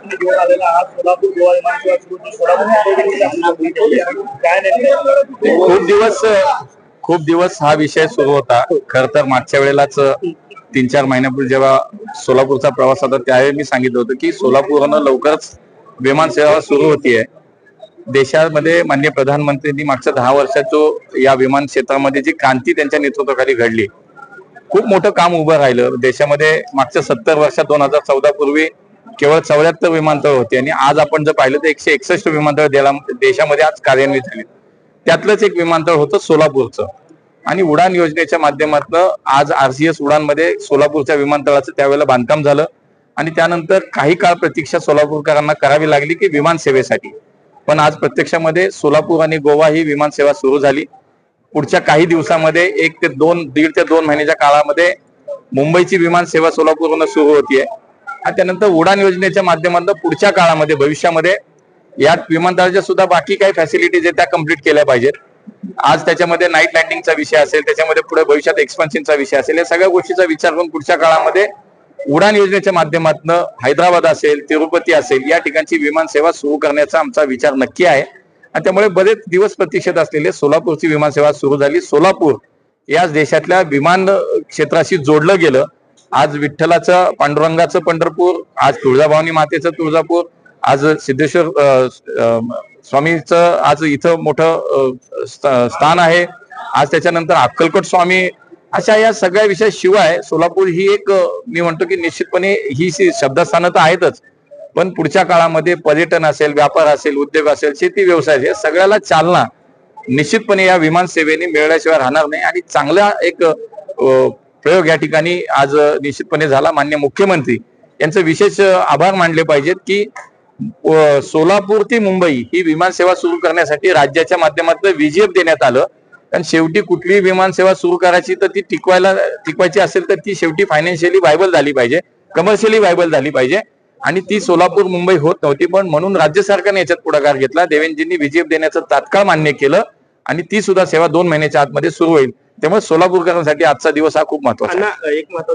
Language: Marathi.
तुम्ही घेऊन आलेला आहात सोलापूर गोवा विमानसेवा सोलापूर काय नाही खूप दिवस खूप दिवस हा विषय सुरू होता. खर तर मागच्या वेळेलाच तीन चार महिन्यापूर्वी जेव्हा सोलापूरचा प्रवास होता त्यावेळी मी सांगितलं होतं की सोलापूरनं लवकरच विमानसेवा सुरू होतीये. देशामध्ये मान्य प्रधानमंत्र्यांनी मागच्या दहा वर्षात जो या विमान क्षेत्रामध्ये जी क्रांती त्यांच्या नेतृत्वाखाली घडली खूप मोठं काम उभं राहिलं. देशामध्ये मागच्या सत्तर वर्षात दोन हजार चौदा पूर्वी केवळ चौऱ्याहत्तर विमानतळ होते आणि आज आपण जर पाहिलं तर एकशे एकसष्ट विमानतळ देशामध्ये आज कार्यान्वित झाले त्यातलंच एक विमानतळ होतं सोलापूरचं. आणि उडान योजनेच्या माध्यमातून आज आरसीएस उडानमध्ये सोलापूरच्या विमानतळाचं त्यावेळेला बांधकाम झालं. आणि त्यानंतर काही काळ प्रतीक्षा सोलापूरकरांना करावी लागली की विमान सेवेसाठी. पण आज प्रत्यक्षामध्ये सोलापूर आणि गोवा ही विमानसेवा सुरू झाली. पुढच्या काही दिवसामध्ये एक ते दोन दीड ते दोन महिन्याच्या काळामध्ये मुंबईची विमान सेवा सोलापूरवरून सुरू होतीये. आणि त्यानंतर उडान योजनेच्या माध्यमातून पुढच्या काळामध्ये भविष्यामध्ये यात विमानतळाच्या सुद्धा बाकी काही फॅसिलिटीज आहेत त्या कंप्लीट केल्या पाहिजेत. आज त्याच्यामध्ये नाईट लँडिंगचा विषय असेल त्याच्यामध्ये पुढे भविष्यात एक्सपान्शनचा विषय असेल या सगळ्या गोष्टीचा विचार करून पुढच्या काळामध्ये उडान योजनेच्या माध्यमातून हैदराबाद असेल तिरुपती असेल या ठिकाणची विमान सेवा सुरू करण्याचा आमचा विचार नक्की आहे. आणि त्यामुळे बरेच दिवस प्रतीक्षेत असलेले सोलापूरची विमानसेवा सुरू झाली. सोलापूर याच देशातल्या विमान क्षेत्राशी जोडलं गेलं. आज विठ्ठलाचं पांडुरंगाचं पंढरपूर आज तुळजाभवानी मातेचं तुळजापूर आज सिद्धेश्वर स्वामीचं आज इथं मोठं स्थान आहे. आज त्याच्यानंतर अक्कलकोट स्वामी अशा या सगळ्या विषयाशिवाय सोलापूर ही एक मी म्हणतो की निश्चितपणे ही शी- शब्दस्थानं तर आहेतच. पण पुढच्या काळामध्ये पर्यटन असेल व्यापार असेल उद्योग असेल शेती व्यवसाय असेल, सगळ्याला चालना निश्चितपणे या विमान सेवेने राहणार नाही. आणि चांगला एक प्रयोग या ठिकाणी आज निश्चितपणे झाला. मान्य मुख्यमंत्री यांचं विशेष आभार मानले पाहिजेत की सोलापूर ते मुंबई ही विमान सेवा सुरू करण्यासाठी राज्याच्या माध्यमातून विजेप देण्यात आलं. कारण शेवटी कुठलीही विमानसेवा सुरू करायची तर ती टिकवायला टिकवायची असेल तर ती शेवटी फायनान्शियली व्हायबल झाली पाहिजे. कमर्शियली व्हायबल झाली पाहिजे. आणि ती सोलापूर मुंबई होत नव्हती. पण म्हणून राज्य सरकारने याच्यात पुढाकार घेतला. देवेंद्रजींनी विजेप देण्याचं तात्काळ मान्य केलं. आणि ती सुद्धा सेवा दोन महिन्याच्या आतमध्ये सुरू होईल. त्यामुळे सोलापूरकरांसाठी आजचा दिवस हा खूप महत्त्वाचा एक महत्त्वाचा